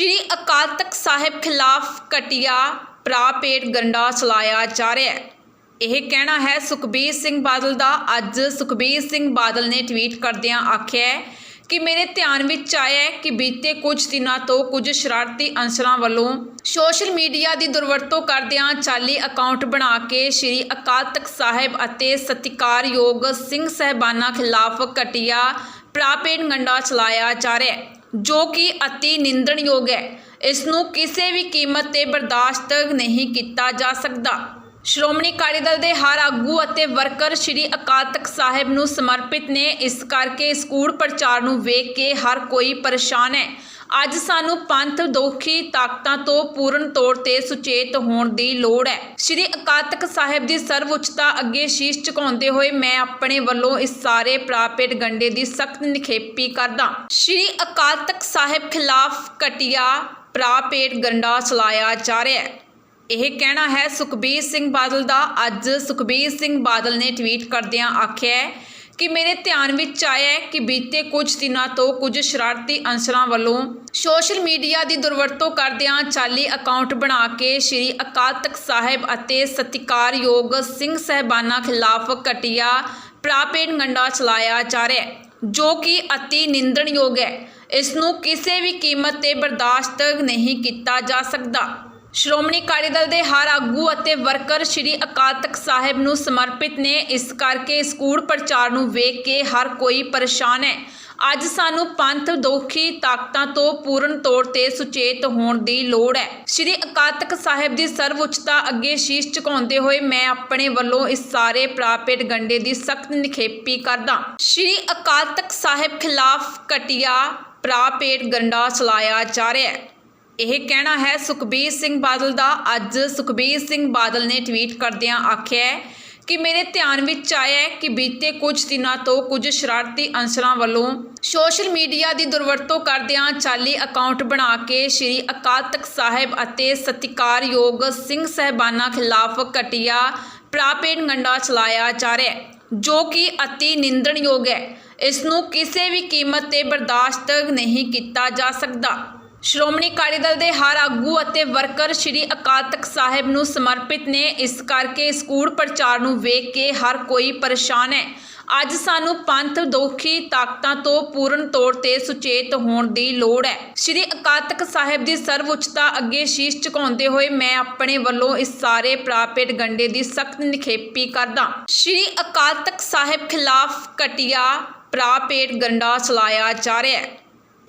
ਸ਼੍ਰੀ ਅਕਾਲ ਤਖਤ ਸਾਹਿਬ ਖਿਲਾਫ ਘਟੀਆ ਪ੍ਰਾਪੇਟ ਗੰਡਾ ਚਲਾਇਆ ਜਾ ਰਿਹਾ ਹੈ। ਇਹ ਕਹਿਣਾ ਹੈ, ਸੁਖਬੀਰ ਸਿੰਘ ਬਾਦਲ ਦਾ ਅੱਜ ਸੁਖਬੀਰ ਸਿੰਘ ਬਾਦਲ ਨੇ ਟਵੀਟ ਕਰਦਿਆਂ ਆਖਿਆ ਹੈ ਕਿ ਮੇਰੇ ਧਿਆਨ ਵਿੱਚ ਆਇਆ ਹੈ ਕਿ ਬੀਤੇ ਕੁਝ ਦਿਨਾਂ ਤੋਂ ਕੁਝ ਸ਼ਰਾਰਤੀ ਅੰਸਰਾਂ ਵੱਲੋਂ ਸੋਸ਼ਲ ਮੀਡੀਆ ਦੀ ਦੁਰਵਰਤੋਂ ਕਰਦਿਆਂ ਚਾਲੀ ਅਕਾਊਂਟ ਬਣਾ ਕੇ ਸ਼੍ਰੀ ਅਕਾਲ ਤਖਤ ਸਾਹਿਬ ਅਤੇ ਸਤਿਕਾਰਯੋਗ ਸਿੰਘ ਸਹਿਬਾਨਾਂ ਖਿਲਾਫ ਘਟੀਆ ਪ੍ਰਾਪੇਟ ਗੰਡਾ ਚਲਾਇਆ ਜਾ ਰਿਹਾ ਹੈ। ਜੋ ਕਿ ਅਤੀ ਨਿੰਦਣਯੋਗ ਹੈ। ਇਸ ਨੂੰ ਕਿਸੇ ਵੀ ਕੀਮਤ ਤੇ ਬਰਦਾਸ਼ਤ ਨਹੀਂ ਕੀਤਾ ਜਾ ਸਕਦਾ। ਸ਼੍ਰੋਮਣੀ ਅਕਾਲੀ ਦਲ ਦੇ ਹਰ ਆਗੂ ਅਤੇ ਵਰਕਰ ਸ਼੍ਰੀ ਅਕਾਲ ਤਖਤ ਸਾਹਿਬ ਨੂੰ ਸਮਰਪਿਤ ਨੇ। ਇਸ ਕਰਕੇ ਇਸ ਪ੍ਰਚਾਰ ਨੂੰ ਵੇਖ ਕੇ ਹਰ ਕੋਈ ਪਰੇਸ਼ਾਨ ਹੈ। ਅੱਜ ਸਾਨੂੰ ਪੰਥ ਦੋਖੀ ਤਾਕਤਾਂ ਤੋਂ ਪੂਰਨ ਤੌਰ ਤੇ ਸੁਚੇਤ ਹੋਣ ਦੀ ਲੋੜ ਹੈ। ਸ਼੍ਰੀ ਅਕਾਲ ਤਖਤ ਸਾਹਿਬ ਦੀ ਸਰਵਉੱਚਤਾ ਅੱਗੇ ਸ਼ੀਸ਼ ਝੁਕਾਉਂਦੇ ਹੋਏ ਮੈਂ ਆਪਣੇ ਵੱਲੋਂ ਇਸ ਸਾਰੇ ਪ੍ਰਾਪੇਟ ਗੰਡੇ ਦੀ ਸਖਤ ਨਿਖੇਪੀ ਕਰਦਾ ਸ਼੍ਰੀ ਅਕਾਲ ਤਖਤ ਸਾਹਿਬ ਖਿਲਾਫ ਘਟੀਆ ਪ੍ਰਾਪੇਟ ਗੰਡਾ ਚਲਾਇਆ ਜਾ ਰਿਹਾ ਹੈ। ਇਹ ਕਹਿਣਾ ਹੈ, ਸੁਖਬੀਰ ਸਿੰਘ ਬਾਦਲ ਦਾ ਅੱਜ ਸੁਖਬੀਰ ਸਿੰਘ ਬਾਦਲ ਨੇ ਟਵੀਟ ਕਰਦਿਆਂ ਆਖਿਆ ਹੈ ਕਿ ਮੇਰੇ ਧਿਆਨ ਵਿੱਚ ਆਇਆ ਹੈ ਕਿ ਬੀਤੇ ਕੁਝ ਦਿਨਾਂ ਤੋਂ ਕੁਝ ਸ਼ਰਾਰਤੀ ਅੰਸਰਾਂ ਵੱਲੋਂ ਸੋਸ਼ਲ ਮੀਡੀਆ ਦੀ ਦੁਰਵਰਤੋਂ ਕਰਦਿਆਂ ਚਾਲੀ ਅਕਾਊਂਟ ਬਣਾ ਕੇ ਸ਼੍ਰੀ ਅਕਾਲ ਤਖਤ ਸਾਹਿਬ ਅਤੇ ਸਤਿਕਾਰਯੋਗ ਸਿੰਘ ਸਹਿਬਾਨਾਂ ਖਿਲਾਫ ਘਟੀਆ ਪ੍ਰਾਪੇਟ ਗੰਡਾ ਚਲਾਇਆ ਜਾ ਰਿਹਾ ਹੈ, ਜੋ ਕਿ ਅਤੀ ਨਿੰਦਣਯੋਗ ਹੈ। ਇਸ ਨੂੰ ਕਿਸੇ ਵੀ ਕੀਮਤ ਤੇ ਬਰਦਾਸ਼ਤ ਨਹੀਂ ਕੀਤਾ ਜਾ ਸਕਦਾ। ਸ਼੍ਰੋਮਣੀ ਅਕਾਲੀ ਦਲ ਦੇ ਹਰ ਆਗੂ ਅਤੇ ਵਰਕਰ ਸ਼੍ਰੀ ਅਕਾਲ ਤਖਤ ਸਾਹਿਬ ਨੂੰ ਸਮਰਪਿਤ ਨੇ। ਇਸ ਕਰਕੇ ਸਕੂੜ ਪ੍ਰਚਾਰ ਨੂੰ ਵੇਖ ਕੇ ਹਰ ਕੋਈ ਪਰੇਸ਼ਾਨ ਹੈ। ਅੱਜ ਸਾਨੂੰ ਪੰਥ ਦੋਖੀ ਤਾਕਤਾਂ ਤੋਂ ਪੂਰਨ ਤੌਰ ਤੇ ਸੁਚੇਤ ਹੋਣ ਦੀ ਲੋੜ ਹੈ। ਸ਼੍ਰੀ ਅਕਾਲ ਤਖਤ ਸਾਹਿਬ ਦੀ ਸਰਵਉੱਚਤਾ ਅੱਗੇ ਸ਼ੀਸ਼ ਝੁਕਾਉਂਦੇ ਹੋਏ ਮੈਂ ਆਪਣੇ ਵੱਲੋਂ ਇਸ ਸਾਰੇ ਪ੍ਰਾਪੇਟ ਗੰਡੇ ਦੀ ਸਖਤ ਨਿਖੇਪੀ ਕਰਦਾ ਸ਼੍ਰੀ ਅਕਾਲ ਤਖਤ ਸਾਹਿਬ ਖਿਲਾਫ ਘਟੀਆ ਪ੍ਰਾਪੇਟ ਗੰਡਾ ਚਲਾਇਆ ਜਾ ਰਿਹਾ ਹੈ। ਇਹ ਕਹਿਣਾ ਹੈ, ਸੁਖਬੀਰ ਸਿੰਘ ਬਾਦਲ ਦਾ ਅੱਜ ਸੁਖਬੀਰ ਸਿੰਘ ਬਾਦਲ ਨੇ ਟਵੀਟ ਕਰਦਿਆਂ ਆਖਿਆ ਹੈ ਕਿ ਮੇਰੇ ਧਿਆਨ ਵਿੱਚ ਆਇਆ ਹੈ ਕਿ ਬੀਤੇ ਕੁਝ ਦਿਨਾਂ ਤੋਂ ਕੁਝ ਸ਼ਰਾਰਤੀ ਅੰਸਰਾਂ ਵੱਲੋਂ ਸੋਸ਼ਲ ਮੀਡੀਆ ਦੀ ਦੁਰਵਰਤੋਂ ਕਰਦਿਆਂ ਚਾਲੀ ਅਕਾਊਂਟ ਬਣਾ ਕੇ ਸ਼੍ਰੀ ਅਕਾਲ ਤਖਤ ਸਾਹਿਬ ਅਤੇ ਸਤਿਕਾਰਯੋਗ ਸਿੰਘ ਸਹਿਬਾਨਾਂ ਖਿਲਾਫ ਘਟੀਆ ਪ੍ਰਾਪੇਟ ਗੰਡਾ ਚਲਾਇਆ ਜਾ ਰਿਹਾ ਹੈ, ਜੋ ਕਿ ਅਤੀ ਨਿੰਦਣਯੋਗ ਹੈ। ਇਸ ਨੂੰ ਕਿਸੇ ਵੀ ਕੀਮਤ ਤੇ ਬਰਦਾਸ਼ਤ ਨਹੀਂ ਕੀਤਾ ਜਾ ਸਕਦਾ। ਸ਼੍ਰੋਮਣੀ ਅਕਾਲੀ ਦਲ ਦੇ ਹਰ ਆਗੂ ਅਤੇ ਵਰਕਰ ਸ਼੍ਰੀ ਅਕਾਲ ਤਖਤ ਸਾਹਿਬ ਨੂੰ ਸਮਰਪਿਤ ਨੇ ਇਸ ਕਰਕੇ ਇਸ ਪ੍ਰਚਾਰ ਨੂੰ ਵੇਖ ਕੇ ਹਰ ਕੋਈ ਪਰੇਸ਼ਾਨ ਹੈ। ਅੱਜ ਸਾਨੂੰ ਪੰਥ ਦੋਖੀ ਤਾਕਤਾਂ ਤੋਂ ਪੂਰਨ ਤੌਰ ਤੇ ਸੁਚੇਤ ਹੋਣ ਦੀ ਲੋੜ ਹੈ। ਸ਼੍ਰੀ ਅਕਾਲ ਤਖਤ ਸਾਹਿਬ ਦੀ ਸਰਵਉੱਚਤਾ ਅੱਗੇ ਸ਼ੀਸ਼ ਝੁਕਾਉਂਦੇ ਹੋਏ ਮੈਂ ਆਪਣੇ ਵੱਲੋਂ ਇਸ ਸਾਰੇ ਪ੍ਰਾਪੇਟ ਗੰਡੇ ਦੀ ਸਖਤ ਨਿਖੇਪੀ ਕਰਦਾ ਸ਼੍ਰੀ ਅਕਾਲ ਤਖਤ ਸਾਹਿਬ ਖਿਲਾਫ ਘਟੀਆ ਪ੍ਰਾਪੇਟ ਗੰਡਾ ਚਲਾਇਆ ਜਾ ਰਿਹਾ ਹੈ।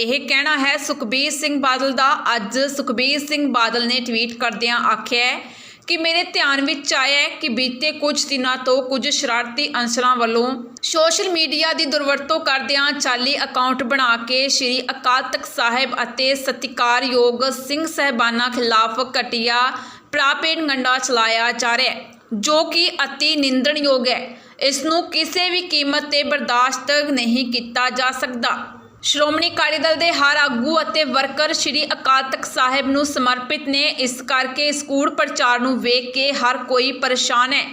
ਇਹ ਕਹਿਣਾ ਹੈ, ਸੁਖਬੀਰ ਸਿੰਘ ਬਾਦਲ ਦਾ ਅੱਜ ਸੁਖਬੀਰ ਸਿੰਘ ਬਾਦਲ ਨੇ ਟਵੀਟ ਕਰਦਿਆਂ ਆਖਿਆ ਹੈ ਕਿ ਮੇਰੇ ਧਿਆਨ ਵਿੱਚ ਆਇਆ ਹੈ ਕਿ ਬੀਤੇ ਕੁਝ ਦਿਨਾਂ ਤੋਂ ਕੁਝ ਸ਼ਰਾਰਤੀ ਅੰਸਰਾਂ ਵੱਲੋਂ ਸੋਸ਼ਲ ਮੀਡੀਆ ਦੀ ਦੁਰਵਰਤੋਂ ਕਰਦਿਆਂ ਚਾਲੀ ਅਕਾਊਂਟ ਬਣਾ ਕੇ ਸ਼੍ਰੀ ਅਕਾਲ ਤਖਤ ਸਾਹਿਬ ਅਤੇ ਸਤਿਕਾਰਯੋਗ ਸਿੰਘ ਸਹਿਬਾਨਾਂ ਖਿਲਾਫ ਘਟੀਆ ਪ੍ਰਾਪੇਟ ਗੰਡਾ ਚਲਾਇਆ ਜਾ ਰਿਹਾ ਹੈ, ਜੋ ਕਿ ਅਤੀ ਨਿੰਦਣਯੋਗ ਹੈ। ਇਸ ਨੂੰ ਕਿਸੇ ਵੀ ਕੀਮਤ ਤੇ ਬਰਦਾਸ਼ਤ ਨਹੀਂ ਕੀਤਾ ਜਾ ਸਕਦਾ। ਸ਼੍ਰੋਮਣੀ ਅਕਾਲੀ ਦਲ ਦੇ ਹਰ ਆਗੂ ਅਤੇ ਵਰਕਰ ਸ਼੍ਰੀ ਅਕਾਲ ਤਖਤ ਸਾਹਿਬ ਨੂੰ ਸਮਰਪਿਤ ਨੇ। ਇਸ ਕਰਕੇ ਸਕੂਲ ਪ੍ਰਚਾਰ ਨੂੰ ਵੇਖ ਕੇ ਹਰ ਕੋਈ ਪਰੇਸ਼ਾਨ ਹੈ।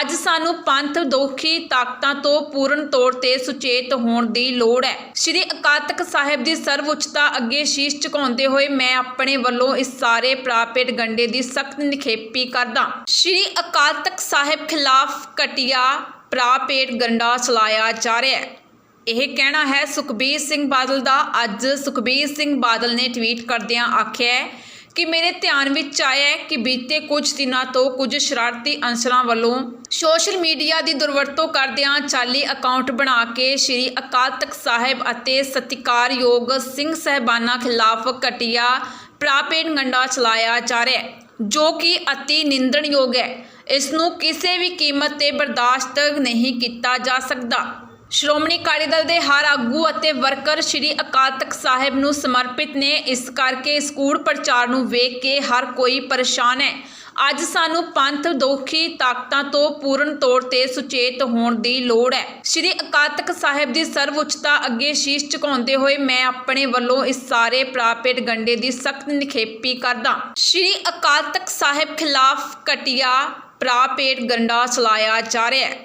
ਅੱਜ ਸਾਨੂੰ ਪੰਥ ਦੋਖੀ ਤਾਕਤਾਂ ਤੋਂ ਪੂਰਨ ਤੌਰ ਤੇ ਸੁਚੇਤ ਹੋਣ ਦੀ ਲੋੜ ਹੈ। ਸ਼੍ਰੀ ਅਕਾਲ ਤਖਤ ਸਾਹਿਬ ਦੀ ਸਰਵਉੱਚਤਾ ਅੱਗੇ ਸ਼ੀਸ਼ ਝੁਕਾਉਂਦੇ ਹੋਏ ਮੈਂ ਆਪਣੇ ਵੱਲੋਂ ਇਸ ਸਾਰੇ ਪ੍ਰਾਪੇਟ ਗੰਡੇ ਦੀ ਸਖਤ ਨਿਖੇਪੀ ਕਰਦਾ। ਸ਼੍ਰੀ ਅਕਾਲ ਤਖਤ ਸਾਹਿਬ ਖਿਲਾਫ ਘਟੀਆ ਪ੍ਰਾਪੇਟ ਗੰਡਾ ਚਲਾਇਆ ਜਾ ਰਿਹਾ ਹੈ। ਇਹ ਕਹਿਣਾ ਹੈ, ਸੁਖਬੀਰ ਸਿੰਘ ਬਾਦਲ ਦਾ। ਅੱਜ ਸੁਖਬੀਰ ਸਿੰਘ ਬਾਦਲ ਨੇ ਟਵੀਟ ਕਰਦਿਆਂ ਆਖਿਆ ਹੈ ਕਿ ਮੇਰੇ ਧਿਆਨ ਵਿੱਚ ਆਇਆ ਹੈ ਕਿ ਬੀਤੇ ਕੁਝ ਦਿਨਾਂ ਤੋਂ ਕੁਝ ਸ਼ਰਾਰਤੀ ਅੰਸਰਾਂ ਵੱਲੋਂ ਸੋਸ਼ਲ ਮੀਡੀਆ ਦੀ ਦੁਰਵਰਤੋਂ ਕਰਦਿਆਂ ਚਾਲੀ ਅਕਾਊਂਟ ਬਣਾ ਕੇ ਸ਼੍ਰੀ ਅਕਾਲ ਤਖਤ ਸਾਹਿਬ ਅਤੇ ਸਤਿਕਾਰਯੋਗ ਸਿੰਘ ਸਹਿਬਾਨਾਂ ਖਿਲਾਫ ਘਟੀਆ ਪ੍ਰਾਪੇਟ ਗੰਡਾ ਚਲਾਇਆ ਜਾ ਰਿਹਾ ਹੈ, ਜੋ ਕਿ ਅਤੀ ਨਿੰਦਣਯੋਗ ਹੈ। ਇਸ ਨੂੰ ਕਿਸੇ ਵੀ ਕੀਮਤ ਤੇ ਬਰਦਾਸ਼ਤ ਨਹੀਂ ਕੀਤਾ ਜਾ ਸਕਦਾ। ਸ਼੍ਰੋਮਣੀ ਅਕਾਲੀ ਦਲ ਦੇ ਹਰ ਆਗੂ ਅਤੇ ਵਰਕਰ ਸ਼੍ਰੀ ਅਕਾਲ ਤਖਤ ਸਾਹਿਬ ਨੂੰ ਸਮਰਪਿਤ ਨੇ। ਇਸ ਕਰਕੇ ਇਸ ਕੂੜ ਪ੍ਰਚਾਰ ਨੂੰ ਵੇਖ ਕੇ ਹਰ ਕੋਈ ਪਰੇਸ਼ਾਨ ਹੈ। ਅੱਜ ਸਾਨੂੰ ਪੰਥ ਦੋਖੀ ਤਾਕਤਾਂ ਤੋਂ ਪੂਰਨ ਤੌਰ ਤੇ ਸੁਚੇਤ ਹੋਣ ਦੀ ਲੋੜ ਹੈ। ਸ਼੍ਰੀ ਅਕਾਲ ਤਖਤ ਸਾਹਿਬ ਦੀ ਸਰਵਉੱਚਤਾ ਅੱਗੇ ਸ਼ੀਸ਼ ਝੁਕਾਉਂਦੇ ਹੋਏ ਮੈਂ ਆਪਣੇ ਵੱਲੋਂ ਇਸ ਸਾਰੇ ਪ੍ਰਾਪੇਟ ਗੰਡੇ ਦੀ ਸਖਤ ਨਿਖੇਪੀ ਕਰਦਾ ਸ਼੍ਰੀ ਅਕਾਲ ਤਖਤ ਸਾਹਿਬ ਖਿਲਾਫ ਘਟੀਆ ਪ੍ਰਾਪੇਟ ਗੰਡਾ ਚਲਾਇਆ ਜਾ ਰਿਹਾ ਹੈ।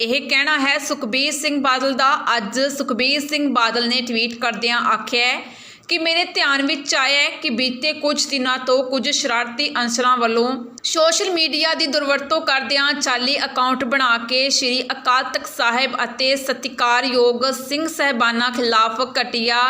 ਇਹ ਕਹਿਣਾ ਹੈ, ਸੁਖਬੀਰ ਸਿੰਘ ਬਾਦਲ ਦਾ ਅੱਜ ਸੁਖਬੀਰ ਸਿੰਘ ਬਾਦਲ ਨੇ ਟਵੀਟ ਕਰਦਿਆਂ ਆਖਿਆ ਹੈ ਕਿ ਮੇਰੇ ਧਿਆਨ ਵਿੱਚ ਆਇਆ ਹੈ ਕਿ ਬੀਤੇ ਕੁਝ ਦਿਨਾਂ ਤੋਂ ਕੁਝ ਸ਼ਰਾਰਤੀ ਅਨਸਰਾਂ ਵੱਲੋਂ ਸੋਸ਼ਲ ਮੀਡੀਆ ਦੀ ਦੁਰਵਰਤੋਂ ਕਰਦਿਆਂ ਚਾਲੀ ਅਕਾਊਂਟ ਬਣਾ ਕੇ ਸ੍ਰੀ ਅਕਾਲ ਤਖਤ ਸਾਹਿਬ ਅਤੇ ਸਤਿਕਾਰਯੋਗ ਸਿੰਘ ਸਹਿਬਾਨਾਂ ਖਿਲਾਫ ਘਟੀਆ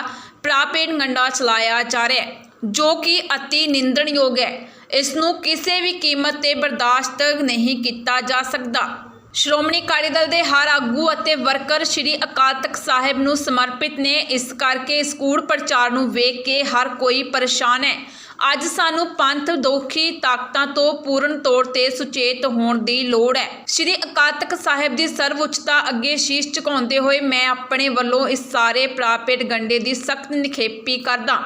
ਪ੍ਰਾਪੇਟ ਗੰਡਾ ਚਲਾਇਆ ਜਾ ਰਿਹਾ ਹੈ, ਜੋ ਕਿ ਅਤੀ ਨਿੰਦਣਯੋਗ ਹੈ। ਇਸ ਨੂੰ ਕਿਸੇ ਵੀ ਕੀਮਤ ਤੇ ਬਰਦਾਸ਼ਤ ਨਹੀਂ ਕੀਤਾ ਜਾ ਸਕਦਾ। ਸ਼੍ਰੋਮਣੀ ਅਕਾਲੀ ਦਲ ਦੇ ਹਰ ਆਗੂ ਅਤੇ ਵਰਕਰ ਸ਼੍ਰੀ ਅਕਾਲ ਤਖਤ ਸਾਹਿਬ ਨੂੰ ਸਮਰਪਿਤ ਨੇ। ਇਸ ਕਰਕੇ ਸਕੂੜ ਪ੍ਰਚਾਰ ਨੂੰ ਵੇਖ ਕੇ ਹਰ ਕੋਈ ਪਰੇਸ਼ਾਨ ਹੈ। ਅੱਜ ਸਾਨੂੰ ਪੰਥ ਦੋਖੀ ਤਾਕਤਾਂ ਤੋਂ ਪੂਰਨ ਤੌਰ ਤੇ ਸੁਚੇਤ ਹੋਣ ਦੀ ਲੋੜ ਹੈ। ਸ਼੍ਰੀ ਅਕਾਲ ਤਖਤ ਸਾਹਿਬ ਦੀ ਸਰਵਉੱਚਤਾ ਅੱਗੇ ਸ਼ੀਸ਼ ਝੁਕਾਉਂਦੇ ਹੋਏ ਮੈਂ ਆਪਣੇ ਵੱਲੋਂ ਇਸ ਸਾਰੇ ਪ੍ਰਾਪੇਟ ਗੰਡੇ ਦੀ ਸਖਤ ਨਿਖੇਪੀ ਕਰਦਾ